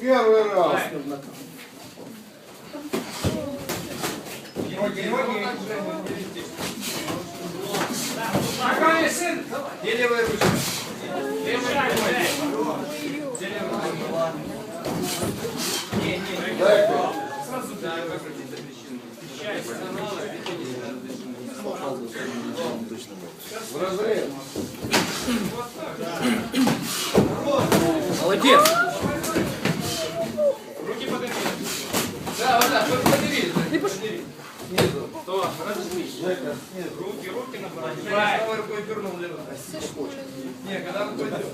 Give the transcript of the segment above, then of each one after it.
Первый раз. Где левая ручка? Сразу да, выкрутить запрещено. В разрез. Молодец! Руки подними. Да, вот так, только подними. Подними. Снизу. То, разожмись. Руки, руки направо. Женя, правой рукой дернул левой. Не, когда рукой дернул.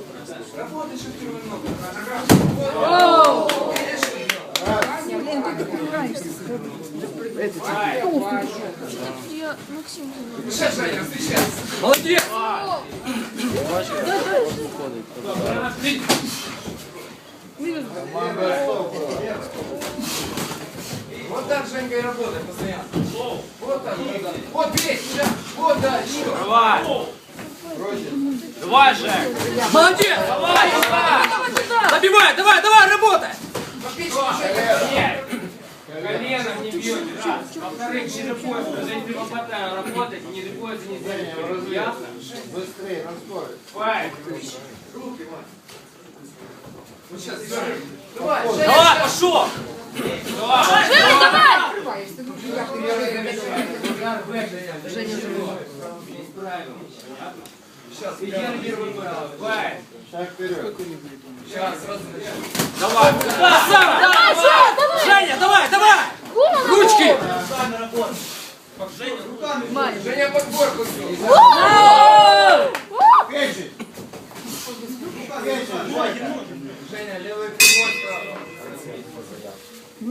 Работай шахтерной ногой. Нога. Я Максим. Сейчас, Женя, встречайся. Молодец! Вот так, Женька, и работай постоянно. Вот так, вот так. Вот бей. Вот, да, еще. Давай! Давай, Жек! Молодец! Давай, давай! Забивай, давай, давай, работай! Коленом не бьете, раз. Во-вторых, не допояс, уже не хватает работать, не допояс, не сделать. Ясно? Быстрее, на скорость. Файт. Руки, Вань. Вот сейчас, Давай, Женя. Давай, пошел! Сейчас, Файт. Шаг вперед. Сейчас, сразу. Давай! Красава! Давай! Женя, давай, давай! Ручки! Женя, подборку сделай. Печень. Печень. Женя, левый прямой, правый.